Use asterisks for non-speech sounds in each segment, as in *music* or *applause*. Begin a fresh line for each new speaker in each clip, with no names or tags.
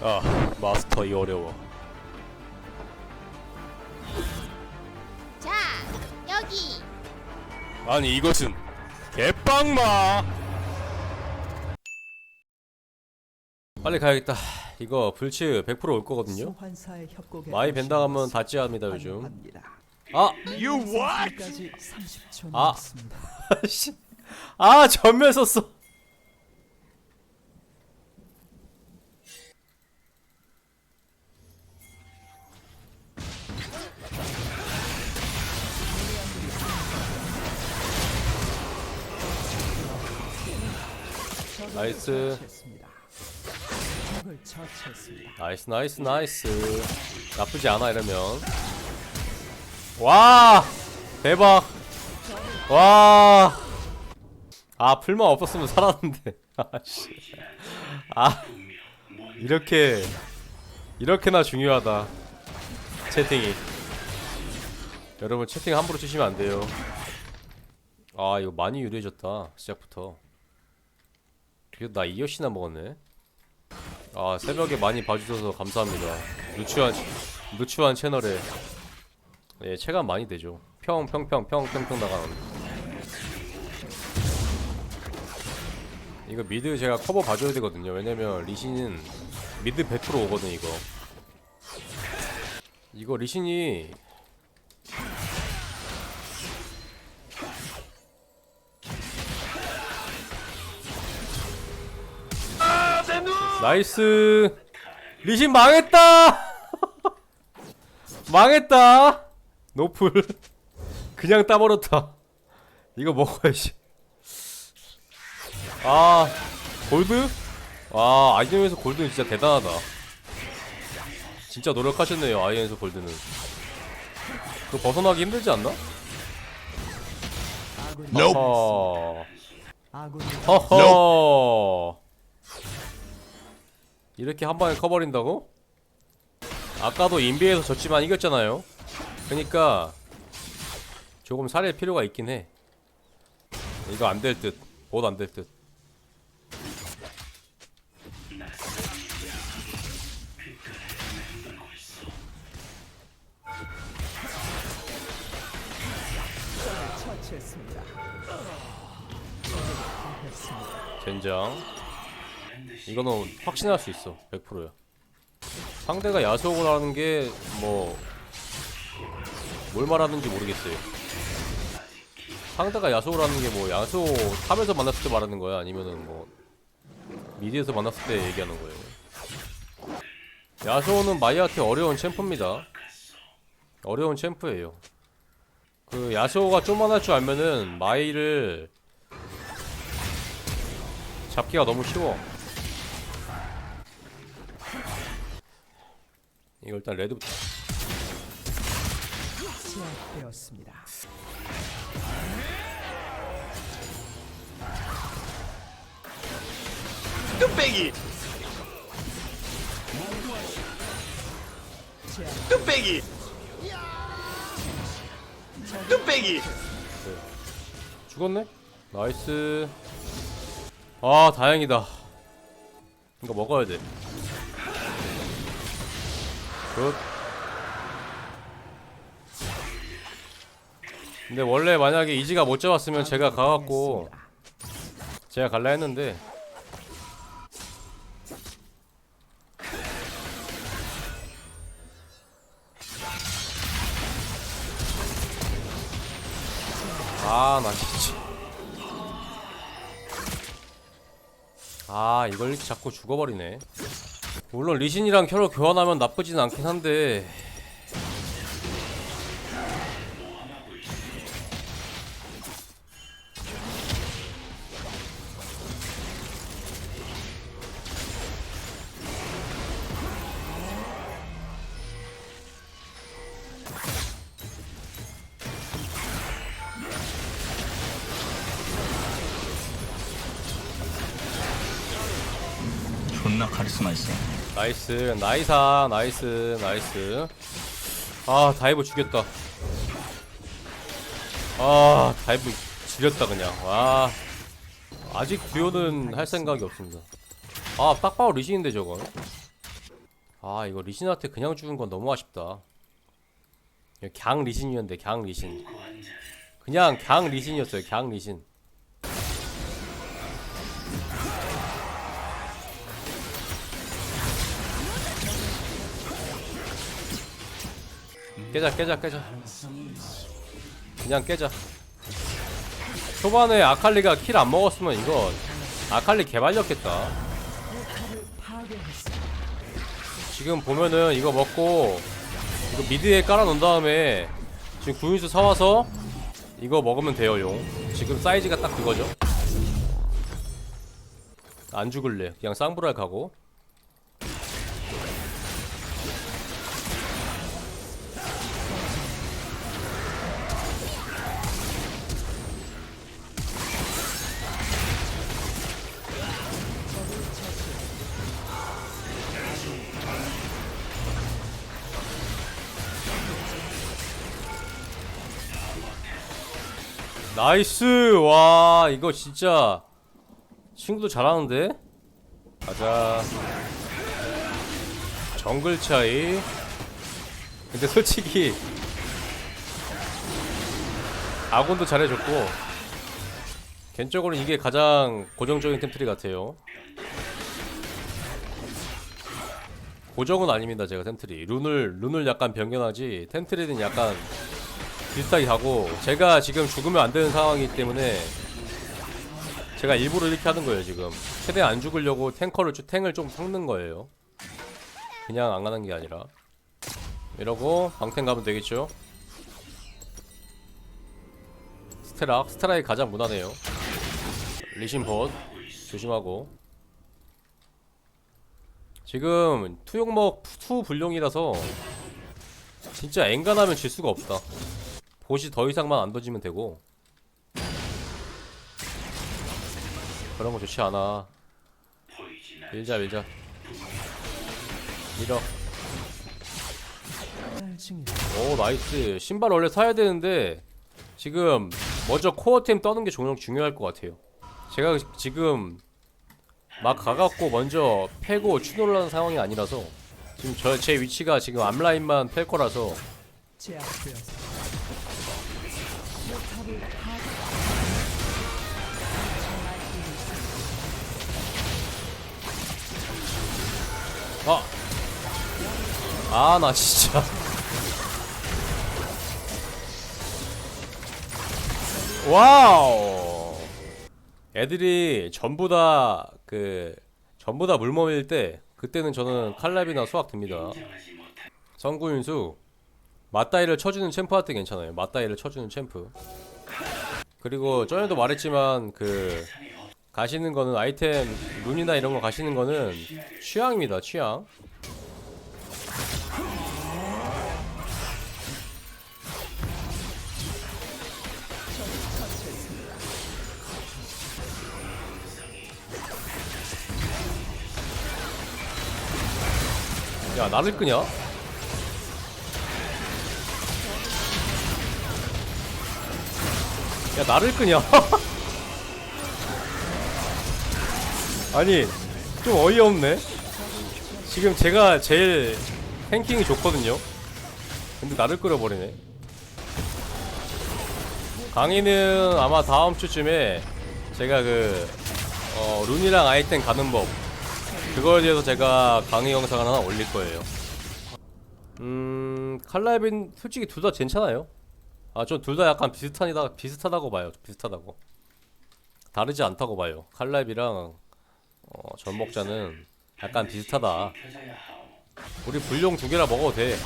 아 마스터 이 어려워
자, 여기.
아니 이것은 개빵마 빨리 가야겠다 이거 불츠 100%올 거거든요 많이 벤당하면
오신
다찌 합니다
것을
요즘. 아!
You what? 30초
아. *laughs* 아 전멸 썼어 나이스. 나이스 나이스 나이스. 나쁘지 않아 이러면. 와! 대박. 와아 풀만 없었으면 살았는데. *laughs* 아씨. 아 이렇게 이렇게나 중요하다. 채팅이. 여러분 채팅 함부로 치시면 안 돼요. 아 이거 많이 유리해졌다 시작부터 그래도 나 2여시나 먹었네. 아 새벽에 많이 봐주셔서 감사합니다. 누추한 누추한 채널에. 예 체감 많이 되죠. 평평평 평평평 나가는 이거 미드 제가 커버 봐줘야 되거든요. 왜냐면 리신은 미드 100% 오거든 이거. 이거 리신이 나이스. 리신 망했다. *laughs* 망했다. 노플. 그냥 따버렸다. 이거 먹어야지. 아 골드? 아 아이언에서 골드는 진짜 대단하다. 진짜 노력하셨네요 아이언에서 골드는. 그 벗어나기 힘들지 않나? 허허 허허 이렇게 한 방에 커버린다고? 아까도 인비에서 졌지만 이겼잖아요 그니까 조금 살릴 필요가 있긴 해 이거 안 될 듯. 못안될 듯.
처치했습니다.
젠장. 이거는 확신할 수 있어. 100%야. 상대가 야속을 게 뭐, 뭘 말하는지 모르겠어요. 상대가 야속을 하는 게 뭐, 야속 탑에서 만났을 때 말하는 거야? 아니면은 뭐, 미디에서 만났을 때 얘기하는 거예요? 야소는 마이한테 어려운 챔프입니다. 어려운 챔프예요. 그 야소가 좀만 할 줄 알면은 마이를 잡기가 너무 쉬워. 이거 일단 레드부터
제압되었습니다.
뚝배기
제압
뚝배기 뚝배기
죽었네? 나이스. 아 다행이다. 이거 먹어야 돼. 굿. 근데 원래 만약에 이지가 못 잡았으면 제가 가갖고 제가 갈라 했는데. 아나 진짜 아 이걸 이렇게 자꾸 죽어버리네 물론 리신이랑 켜로 교환하면 나쁘진 않긴 한데.
존나 카리스마 있어
나이스 나이사 나이스 나이스. 아 다이브 죽였다. 아 다이브 지렸다 그냥. 와. 아직 듀오는 할 생각이 없습니다. 아딱 봐도 리신인데 저건 아 이거 리신한테 그냥 죽은 건 너무 아쉽다. 갱 리신이었는데 갱 리신. 그냥 갱 리신이었어요 갱 리신 깨자 깨자 깨자. 그냥 깨자. 초반에 아칼리가 킬 안 먹었으면 이거 아칼리 개발렸겠다. 지금 보면은 이거 먹고 이거 미드에 깔아 놓은 다음에 지금 구인수 사와서 이거 먹으면 돼요 용. 지금 사이즈가 딱 그거죠. 안 죽을래. 그냥 쌍불알 가고 나이스! 와 이거 진짜 친구도 잘하는데? 가자. 정글 차이. 근데 솔직히 아군도 잘해줬고 개인적으로 이게 가장 고정적인 템트리 같아요. 고정은 아닙니다 제가 템트리 룬을 룬을 약간 변경하지 템트리는 약간 비슷하게 가고 제가 지금 죽으면 안 되는 상황이기 때문에 제가 일부러 이렇게 하는 거예요 지금. 최대한 안 죽으려고 탱커를 좀- 탱을 좀 섞는 거예요. 그냥 안 가는 게 아니라. 이러고 방탱 가면 되겠죠? 스테락 스테락이 가장 무난해요. 리신봇 조심하고. 지금 투용먹 투 불용이라서 진짜 엔간하면 질 수가 없다 보시 더 이상만 안 던지면 되고. 그런 거 좋지 않아. 밀자 밀자. 밀어. 오 나이스. 신발 원래 사야 되는데 지금 먼저 코어템 떠는 게 중요, 중요할 것 같아요. 제가 지금 막 가갖고 먼저 패고 추노하는 상황이 아니라서 지금 저 제 위치가 지금 앞라인만 팰 거라서.
제압되었습니다.
아! 아, 나 진짜. 와우! 애들이 전부 다, 그, 전부 다 물몸일 때, 그때는 저는 칼날이나 수학 듭니다. 성구윤수, 맞다이를 쳐주는 챔프한테 괜찮아요. 맞다이를 쳐주는 챔프. 그리고 전에도 말했지만, 그, 가시는 거는 아이템, 룬이나 이런 거 가시는 거는 취향입니다, 취향. 야 나를 끄냐? 야 나를 끄냐? *laughs* 아니 좀 어이없네 지금 제가 제일 탱킹이 좋거든요 근데 나를 끌어버리네 강의는 아마 다음 주쯤에 제가 그 어, 룬이랑 아이템 가는 법 그거에 대해서 제가 강의 영상을 하나 올릴 거예요. 음, 칼라빈 솔직히 둘 다 괜찮아요. 아, 전둘다 약간 비슷하다 비슷하다고 봐요. 비슷하다고. 다르지 않다고 봐요. 칼라비랑 어, 전목자는 약간 비슷하다. 우리 불용 두 개나 먹어도 돼.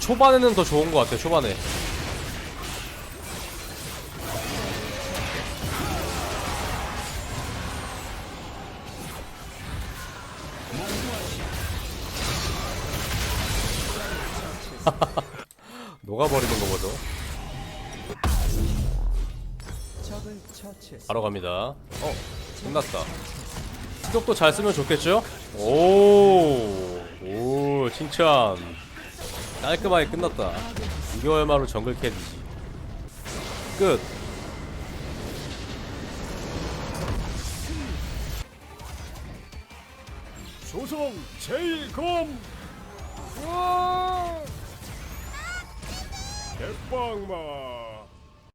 초반에는 더 좋은 것 같아요. 초반에. *laughs* 녹아버리는 거 보죠. 바로 갑니다. 어, 끝났다. 수독도 잘 쓰면 좋겠죠? 오, 오, 칭찬. 깔끔하게 끝났다. 이거야말로 정글 캐디지. 끝. 조성 제일검. 와! 대빵마